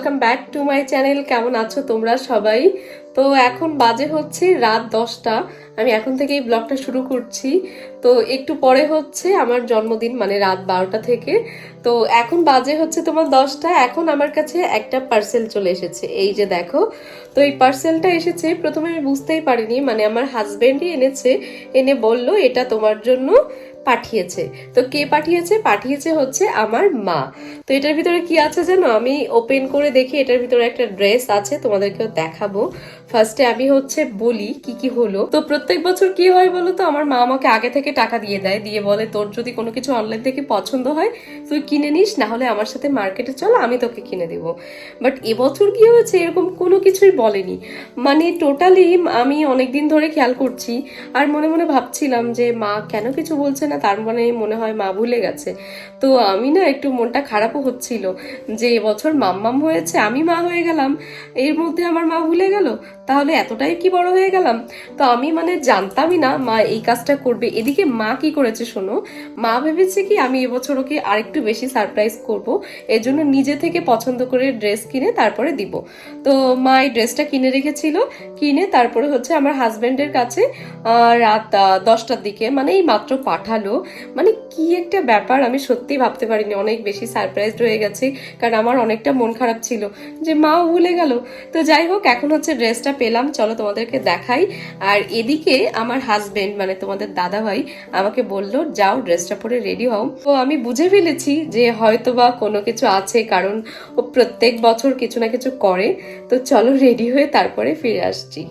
Welcome back to my channel কেমন আছো তোমরা সবাই? তো এখন বাজে হচ্ছে রাত দশটা। আমি এখন থেকেই ব্লগটা শুরু করছি। তো একটু পরে হচ্ছে আমার জন্মদিন মানে রাত বারোটা থেকে। তো এখন বাজে হচ্ছে তোমার দশটা। এখন আমার কাছে একটা পার্সেল চলে এসেছে। এই যে দেখো, তো এই পার্সেলটা এসেছে। প্রথমে আমি বুঝতেই পারিনি মানে আমার হাজবেন্ডই এনেছে। এনে বলল, এটা তোমার জন্য। পাঠিয়েছে। তো কে পাঠিয়েছে? পাঠিয়েছে হচ্ছে আমার মা। তো এটার ভিতরে কি আছে জানো? আমি ওপেন করে দেখি, এটার ভিতরে একটা ড্রেস আছে, তোমাদেরকেও দেখাবো। ফার্স্টে আমি হচ্ছে বলি কি কি হলো। তো প্রত্যেক বছর কি হয় বলো তো? আমার মা আমাকে আগে থেকে টাকা দিয়ে দেয়, দিয়ে বলে, তোর যদি কোনো কিছু অনলাইন থেকে পছন্দ হয়, তুই কিনে নিস, না হলে আমার সাথে মার্কেটে চলো, আমি তোকে কিনে দেব। বাট এবছর কি হয়েছে? এরকম কোনো কিছুই বলেনি। মানে টোটালি আমি অনেকদিন ধরে খেয়াল করছি, আর মনে মনে ভাবছিলাম যে, মা, কেন কিছু বলছে না, তার মানে মনে হয় মা ভুলে গেছে। তো আমি না একটু মনটা খারাপও হচ্ছিল যে এবছর মাম্মাম হয়েছে, আমি মা হয়ে গেলাম, এর মধ্যে আমার মা ভুলে গেল? তাহলে এতটাই কি বড় হয়ে গেলাম? তো আমি মানে জানতামই না মা এই কাজটা করবে। এদিকে মা কি করেছে শোনো, মা ভেবেছে কি আমি এবছর ওকে আরেকটু বেশি সারপ্রাইজ করব এর জন্য নিজে থেকে পছন্দ করে ড্রেস কিনে তারপরে দিব। তো মা এই ড্রেসটা কিনে রেখেছিল, কিনে তারপরে হচ্ছে আমার হাজবেন্ডের কাছে রাত দশটার দিকে মানে এই মাত্র পাঠালো মানে কি একটা ব্যাপার, আমি সত্যি ভাবতে পারিনি, অনেক বেশি সারপ্রাইজড হয়ে গেছে, কারণ আমার অনেকটা মন খারাপ ছিল যে মাও ভুলে গেল। তো যাই হোক, এখন হচ্ছে ড্রেসটা পেলাম, চলো তোমাদেরকে দেখাই। আর এদিকে আমার হাজবেন্ড মানে তোমাদের দাদা ভাই আমাকে বলল, যাও, ড্রেসটা পরে রেডি হও। তো আমি বুঝে ফেলেছি যে হয়তোবা কোনো কিছু আছে, কারণ ও প্রত্যেক বছর কিছু না কিছু করে। তো চলো রেডি হয়ে তারপরে ফিরে আসছি।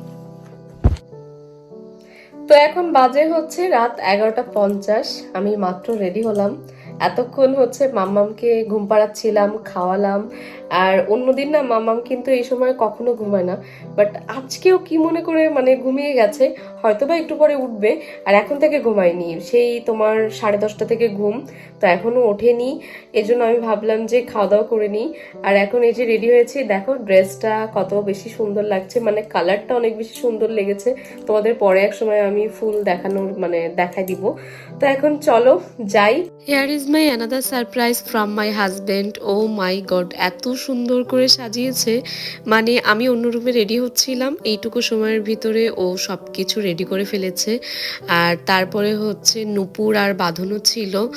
তো এখন বাজে হচ্ছে রাত এগারোটা পঞ্চাশ। আমি মাত্র রেডি হলাম। এতক্ষণ হচ্ছে মাম্মামকে ঘুম পাড়াচ্ছিলাম, খাওয়ালাম। আর অন্যদিন না মাম্মাম কিন্তু এই সময় কখনো ঘুমায় না। বাট আজকেও কি মনে করে মানে ঘুমিয়ে গেছে হয়তো বা একটু পরে উঠবে। আর এখন থেকে ঘুমায়নি। সেই তোমার সাড়ে দশটা থেকে ঘুম, তো এখনও ওঠেনি। এজন্য আমি ভাবলাম যে খাওয়া দাওয়া করে নিই। আর এখন এই যে রেডি হয়েছি, দেখো ড্রেসটা কত বেশি সুন্দর লাগছে। মানে কালারটা অনেক বেশি সুন্দর লেগেছে। তোমাদের পরে এক সময় আমি ফুল দেখানোর মানে দেখাই দিব। তো এখন চলো, যাই। Here is my another surprise from my husband oh my god এত সুন্দর করে সাজিয়েছে। মানে আমি অন্য রুমে রেডি হচ্ছিলাম। এইটুকু সময়ের ভিতরে ও সব কিছু রেডি করে ফেলেছে। আর তারপরে হচ্ছে নুপুর আর বাঁধনও ছিল।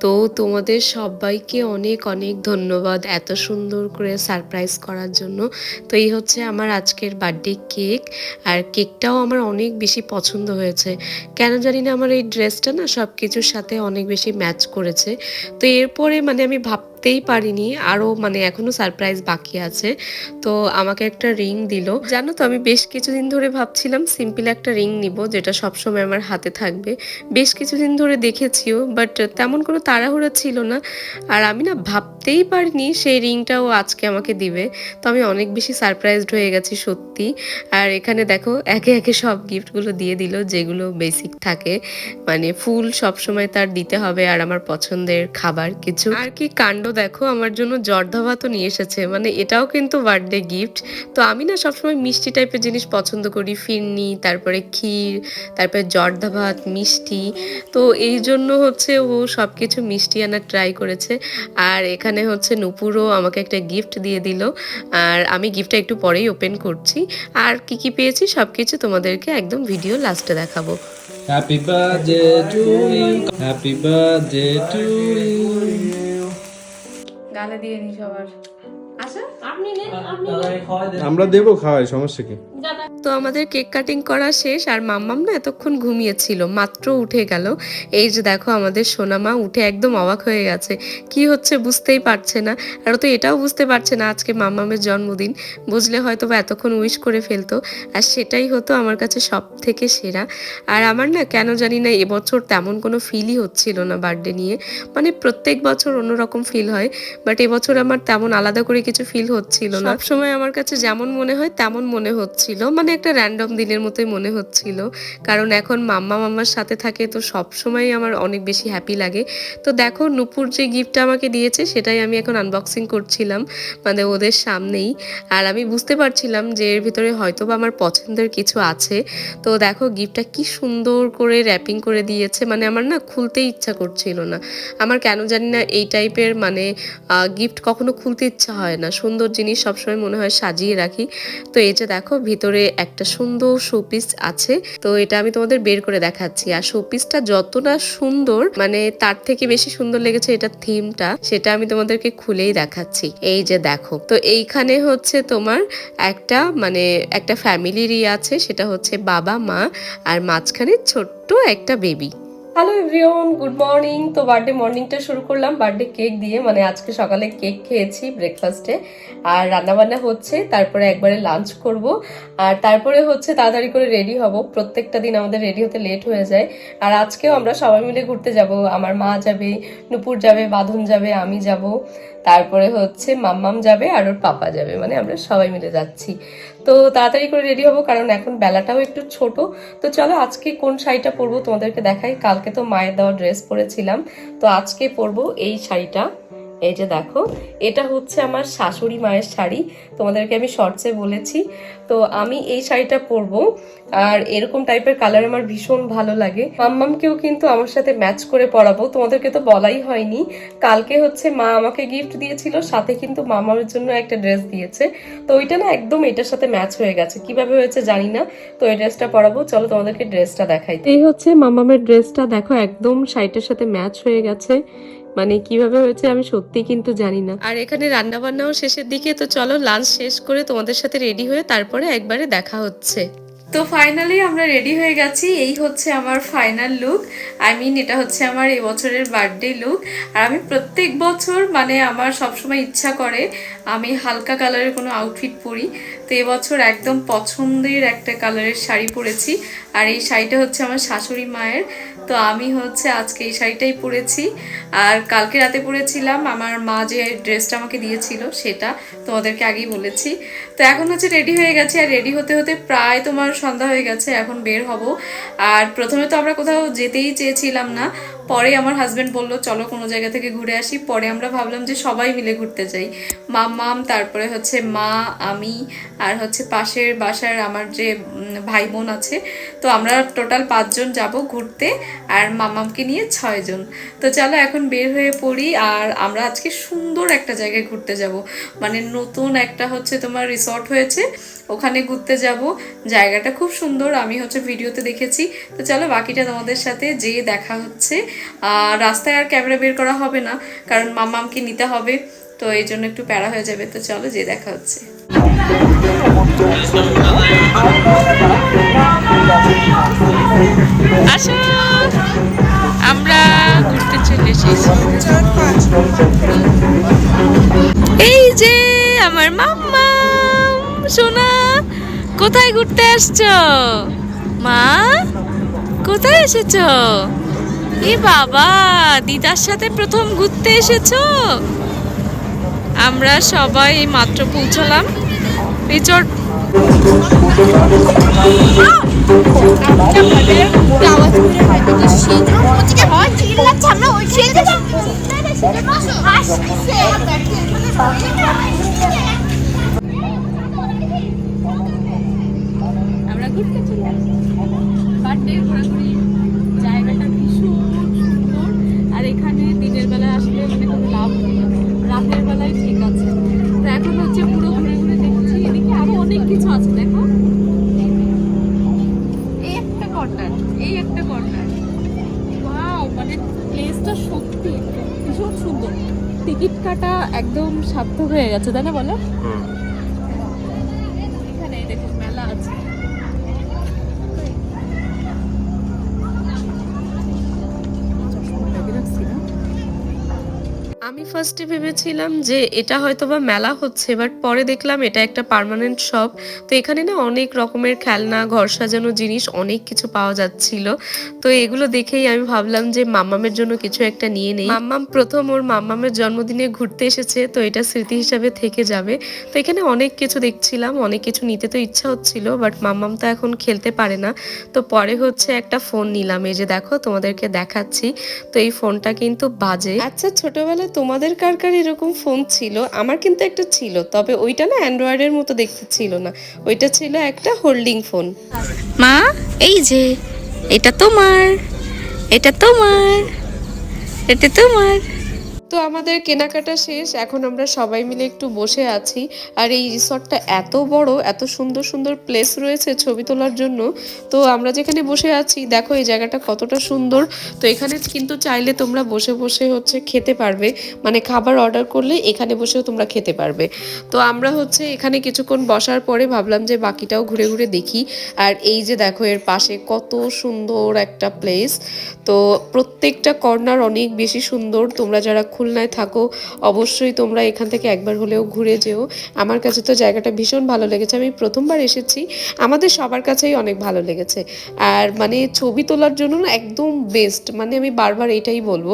তো তোমাদের সবাইকে অনেক অনেক ধন্যবাদ এত সুন্দর করে সারপ্রাইজ করার জন্য। তো এই হচ্ছে আমার আজকের বার্থডে কেক আর কেকটাও আমার অনেক বেশি পছন্দ হয়েছে। কেন জানি না আমার এই ড্রেসটা না সব কিছুর সাথে অনেক বেশি ম্যাচ করেছে। তো এরপরে মানে আমি ভাবতেই পারিনি। আরও মানে এখনও সারপ্রাইজ বাকি আছে। তো আমাকে একটা রিং দিল। জানো তো, আমি বেশ কিছুদিন ধরে ভাবছিলাম সিম্পল একটা রিং নিব, যেটা সবসময় আমার হাতে থাকবে। বেশ কিছুদিন ধরে দেখেছিও বাট তেমন কোনো তাড়াহুড়া ছিল না। আর আমি না ভাবতেই পারিনি সেই রিংটাও আজকে আমাকে দিবে। তো আমি অনেক বেশি সারপ্রাইজড হয়ে গেছি সত্যি। আর এখানে দেখো, একে একে সব গিফটগুলো দিয়ে দিল, যেগুলো বেসিক থাকে। মানে ফুল সবসময় তার দিতে হবে আর আমার পছন্দের খাবার কিছু। আর কি কাণ্ড দেখো, আমার জন্য জর্দা ভাতও নিয়ে এসেছে। মানে এটাও কিন্তু বার্থডে গিফট তো আমি না সবসময় মিষ্টি টাইপের জিনিস পছন্দ করি। ফিরনি, তারপরে ক্ষীর, তারপরে জর্দা ভাত, মিষ্টি। তো এই জন্য হচ্ছে ও সব কিছু মিষ্টি আনার ট্রাই করেছে। আর এখানে হচ্ছে নুপুরও আমাকে একটা গিফট দিয়ে দিল। আর আমি গিফটটা একটু পরেই ওপেন করছি। আর কি কি পেয়েছি সব কিছু তোমাদেরকে একদম ভিডিও লাস্টে দেখাবো। Happy birthday to you. Happy birthday to you. গালে দিয়ে নি সবার। আচ্ছা আপনি নেন আপনি আমরা দেবো খাওয়াই সমস্যা কি? তো আমাদের কেক কাটিং করা শেষ আর মাম্মাম না এতক্ষণ ঘুমিয়েছিল মাত্র উঠে গেল। এই যে দেখো আমাদের সোনামা উঠে একদম অবাক হয়ে গেছে। কি হচ্ছে বুঝতেই পারছে না। আর তো এটাও বুঝতে পারছে না আজকে মাম্মামের জন্মদিন। বুঝলে হয়তো বা এতক্ষণ উইশ করে ফেলতো। আর সেটাই হতো আমার কাছে সব থেকে সেরা। আর আমার না কেন জানি না এবছর তেমন কোনো ফিলই হচ্ছিল না বার্থডে নিয়ে। মানে প্রত্যেক বছর অন্যরকম ফিল হয় বাট এবছর আমার তেমন আলাদা করে কিছু ফিল হচ্ছিল না। সময় আমার কাছে যেমন মনে হয় তেমন মনে হচ্ছিল। মানে একটা র্যান্ডম দিনের মতোই মনে হচ্ছিল। কারণ এখন মাম্মা মাম্মার সাথে থাকে তো সব সময় আমার অনেক বেশি হ্যাপি লাগে। তো দেখো নুপুর যে গিফটটা আমাকে দিয়েছে সেটাই আমি এখন আনবক্সিং করছিলাম। মানে ওদের সামনেই। আর আমি বুঝতে পারছিলাম যে এর ভিতরে হয়তো বা আমার পছন্দের কিছু আছে। তো দেখো গিফটটা কি সুন্দর করে র্যাপিং করে দিয়েছে। মানে আমার না খুলতে ইচ্ছা করছিল না। আমার কেন জানি না এই টাইপের মানে গিফট কখনো খুলতে ইচ্ছা হয় না। সুন্দর জিনিস সবসময় মনে হয় সাজিয়ে রাখি। তো এই যে দেখো, ভিতরে একটা সুন্দর শোপিস আছে। তো এটা আমি তোমাদের বের করে দেখাচ্ছি। আর শোপিসটা যতটা সুন্দর মানে তার থেকে বেশি সুন্দর লেগেছে এটা থিমটা, সেটা আমি তোমাদেরকে খুলেই দেখাচ্ছি। এই যে দেখো, তো এইখানে হচ্ছে তোমার একটা মানে একটা ফ্যামিলিরই আছে, সেটা হচ্ছে বাবা, মা, আর মাঝখানে ছোট্ট একটা baby. Hello everyone good morning তো বার্থডে মর্নিংটা শুরু করলাম বার্থডে কেক দিয়ে। মানে আজকে সকালে কেক খেয়েছি ব্রেকফাস্টে আর রান্নাবান্না হচ্ছে, তারপরে একবারে লাঞ্চ করব। আর তারপরে হচ্ছে তাড়াতাড়ি করে রেডি হব। প্রত্যেকটা দিন আমাদের রেডি হতে লেট হয়ে যায়। আর আজকেও আমরা সবাই মিলে ঘুরতে যাব। আমার মা যাবে, নুপুর যাবে, বাঁধন যাবে, আমি যাব। তারপরে হচ্ছে মাম্মাম যাবে আর ওর পাপা যাবে মানে আমরা সবাই মিলে যাচ্ছি। তো তাড়াতাড়ি করে রেডি হব, কারণ এখন বেলাটাও একটু ছোট। তো চলো আজকে কোন শাড়িটা পরবো তোমাদেরকে দেখাই। কালকে তো মায়ের দেওয়া ড্রেস পরেছিলাম। তো আজকে পরবো এই শাড়িটা। এই যে দেখো, এটা হচ্ছে আমার শাশুড়ি মায়ের শাড়ি। তোমাদেরকে আমি শর্টসে বলেছি। তো আমি এই শাড়িটা পরবো। আর এরকম টাইপের কালার আমার ভীষণ ভালো লাগে। মাম্মামকেও কিন্তু আমার সাথে ম্যাচ করে পরাবো। তোমাদেরকে তো বলাই হয়নি। কালকে হচ্ছে মা আমাকে গিফট দিয়েছিল, সাথে কিন্তু মামার জন্য একটা ড্রেস দিয়েছে। তো ওইটা না একদম এটার সাথে ম্যাচ হয়ে গেছে। কীভাবে হয়েছে জানি না। তো এই ড্রেসটা পরাবো। চলো তোমাদেরকে ড্রেসটা দেখাই। এই হচ্ছে মামামের ড্রেসটা দেখো, একদম শাড়িটার সাথে ম্যাচ হয়ে গেছে। মানে কীভাবে হয়েছে আমি সত্যি কিন্তু জানি না। আর এখানে রান্না বান্নাও শেষের দিকে তো চলো লাঞ্চ শেষ করে তোমাদের সাথে রেডি হয়ে তারপরে একবারে দেখা হচ্ছে। তো ফাইনালি আমরা রেডি হয়ে গেছি এই হচ্ছে আমার ফাইনাল লুক আই মিন এটা হচ্ছে আমার এবছরের বার্থডে লুক আর আমি প্রত্যেক বছর মানে আমার সবসময় ইচ্ছা করে আমি হালকা কালারের কোনো আউটফিট পরি। তো এবছর একদম পছন্দের একটা কালারের শাড়ি পরেছি। আর এই শাড়িটা হচ্ছে আমার শাশুড়ি মায়ের। তো আমি হচ্ছে আজকে এই শাড়িটাই পরেছি। আর কালকে রাতে পরেছিলাম, আমার মা যে ড্রেসটা আমাকে দিয়েছিল সেটা তোমাদেরকে আগেই বলেছি। তো এখন হচ্ছে রেডি হয়ে গেছে, আর রেডি হতে হতে প্রায় তোমার সন্ধ্যা হয়ে গেছে, এখন বের হব। আর প্রথমে তো আমরা কোথাও যেতেই চেয়েছিলাম না পরে আমার হাজব্যান্ড বলল, চলো কোনো জায়গা থেকে ঘুরে আসি। পরে আমরা ভাবলাম যে সবাই মিলে ঘুরতে যাই। মাম মাম, তারপরে হচ্ছে মা, আমি আর হচ্ছে পাশের বাসার আমার যে ভাই বোন আছে, তো আমরা টোটাল পাঁচজন যাব ঘুরতে আর মামামকে নিয়ে ছয়জন। তো চলো এখন বের হয়ে পড়ি আর আমরা আজকে সুন্দর একটা জায়গায় ঘুরতে যাব। মানে নতুন একটা হচ্ছে তোমার রিসর্ট হয়েছে। ওখানে ঘুরতে যাব। জায়গাটা খুব সুন্দর, আমি হচ্ছে ভিডিওতে দেখেছি। তো চলো বাকিটা তোমাদের সাথে যেয়ে দেখা হচ্ছে। আর রাস্তায় আর ক্যামেরা বের করা হবে না, কারণ মামামকে নিতে হবে। তো এই জন্য একটু প্যারা হয়ে যাবে। তো চলো যে দেখা হচ্ছে। কোথায় ঘুরতে আসছো? মা কোথায় এসেছ? এ বাবা দিদার সাথে প্রথম ঘুরতে এসেছ? আমরা সবাই মাত্র পৌঁছলাম। রিচর্ট আমরা ঘুরতে চলে আসি বার্থডে ঘোরাঘুরি জায়গাটা ভীষণ সুন্দর আর এখানে দিনের আসলে মানে কোনো লাভ নেই। রাতের বেলায় ঠিক আছে। তো এখন হচ্ছে পুরো ঘুরে ঘুরে দেখছি। এদিকে আরও অনেক কিছু আছে দেখো। এই একটা কর্নার এই একটা কর্নার ওয়াও মানে প্লেসটা সত্যি ভীষণ সুন্দর। টিকিট কাটা একদম সার্থক হয়ে গেছে তাই না বলো? এখানে এই দেখো মেলা আছে। আমি ফার্স্টে ভেবেছিলাম যে এটা হয়তো বা মেলা হচ্ছে বাট পরে দেখলাম এটা একটা পার্মানেন্ট শপ তো এখানে না অনেক রকমের খেলনা, ঘর সাজানো জিনিস অনেক কিছু পাওয়া যাচ্ছিল। তো এগুলো দেখেই আমি ভাবলাম যে মাম্মামের জন্য কিছু একটা নিয়ে নেই। মাম্মাম প্রথম ওর মাম্মামের জন্মদিনে ঘুরতে এসেছে, তো এটা স্মৃতি হিসাবে থেকে যাবে। তো এখানে অনেক কিছু দেখছিলাম, অনেক কিছু নিতে তো ইচ্ছা হচ্ছিল বাট মাম্মাম তো এখন খেলতে পারে না। তো পরে হচ্ছে একটা ফোন নিলাম, এই যে দেখো তোমাদেরকে দেখাচ্ছি। তো এই ফোনটা কিন্তু বাজে। আচ্ছা ছোটবেলায় তোমাদের কার কার এরকম ফোন ছিল? আমার কিন্তু একটা ছিল, তবে ওইটা না অ্যান্ড্রয়েডের মতো দেখতে ছিল না। ওইটা ছিল একটা হোল্ডিং ফোন। মা, এই যে, এটা তোমার এটা তোমার এটা তোমার। তো আমাদের কেনাকাটা শেষ, এখন আমরা সবাই মিলে একটু বসে আছি। আর এই রিসর্টটা এত বড়, এত সুন্দর সুন্দর প্লেস রয়েছে ছবি তোলার জন্য। তো আমরা যেখানে বসে আছি, দেখো এই জায়গাটা কতটা সুন্দর। তো এখানে কিন্তু চাইলে তোমরা বসে বসে হচ্ছে খেতে পারবে। মানে খাবার অর্ডার করলে এখানে বসেও তোমরা খেতে পারবে। তো আমরা হচ্ছে এখানে কিছুক্ষণ বসার পরে ভাবলাম যে বাকিটাও ঘুরে ঘুরে দেখি। আর এই যে দেখো এর পাশে কত সুন্দর একটা প্লেস তো প্রত্যেকটা কর্নার অনেক বেশি সুন্দর। তোমরা যারা খুলনায় থাকো। অবশ্যই তোমরা এখান থেকে একবার হলেও ঘুরে যেও। আমার কাছে তো জায়গাটা ভীষণ ভালো লেগেছে। আমি প্রথমবার এসেছি। আমাদের সবার কাছেই অনেক ভালো লেগেছে। আর মানে ছবি তোলার জন্য না একদম বেস্ট মানে আমি বারবার এটাই বলব।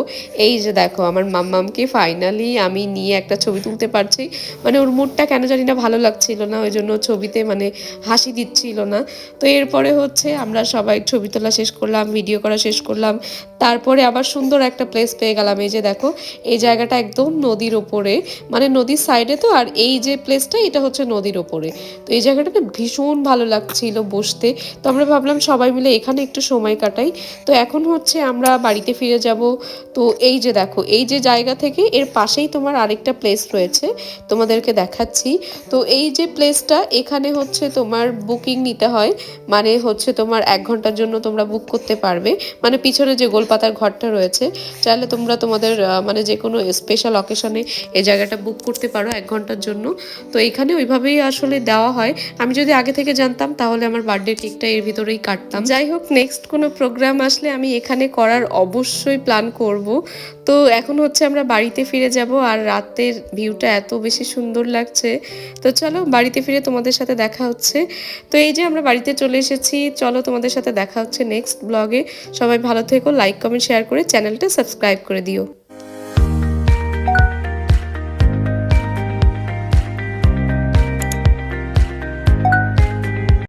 এই যে দেখো, আমার মাম্মামকে ফাইনালি আমি নিয়ে একটা ছবি তুলতে পারছি। মানে ওর মুডটা কেন জানি না ভালো লাগছিল না। ওই জন্য ছবিতে মানে হাসি দিচ্ছিল না। তো এরপরে হচ্ছে আমরা সবাই ছবি তোলা শেষ করলাম ভিডিও করা শেষ করলাম। তারপরে আবার সুন্দর একটা প্লেস পেয়ে গেলাম। এই যে দেখো, এই জায়গাটা একদম নদীর ওপরে মানে নদীর সাইডে তো, আর এই যে প্লেসটা এটা হচ্ছে নদীর ওপরে। তো এই জায়গাটা না ভীষণ ভালো লাগছিল বসতে। তো আমরা ভাবলাম সবাই মিলে এখানে একটু সময় কাটাই। তো এখন হচ্ছে আমরা বাড়িতে ফিরে যাব। তো এই যে দেখো, এই যে জায়গা থেকে এর পাশেই তোমার আরেকটা প্লেস রয়েছে, তোমাদেরকে দেখাচ্ছি। তো এই যে প্লেসটা এখানে হচ্ছে তোমার বুকিং নিতে হয়। মানে হচ্ছে তোমার এক ঘণ্টার জন্য তোমরা বুক করতে পারবে। মানে পিছনে যে গোলপাতার ঘরটা রয়েছে, চাইলে তোমরা তোমাদের মানে যে কোনো স্পেশাল অকেশনে এই জায়গাটা বুক করতে পারো এক ঘণ্টার জন্য। তো এখানে ওইভাবেই আসলে দেওয়া হয়। আমি যদি আগে থেকে জানতাম, তাহলে আমার বার্থডে কেকটা এর ভিতরেই কাটতাম। যাই হোক নেক্সট কোনো প্রোগ্রাম আসলে আমি এখানে করার অবশ্যই প্ল্যান করব। তো এখন হচ্ছে আমরা বাড়িতে ফিরে যাব, আর রাতের ভিউটা এত বেশি সুন্দর লাগছে। তো চলো, বাড়িতে ফিরে তোমাদের সাথে দেখা হচ্ছে। তো এই যে আমরা বাড়িতে চলে এসেছি, চলো তোমাদের সাথে দেখা হচ্ছে নেক্সট ব্লগে সবাই ভালো থেকো লাইক কমেন্ট শেয়ার করে চ্যানেলটা সাবস্ক্রাইব করে দিও।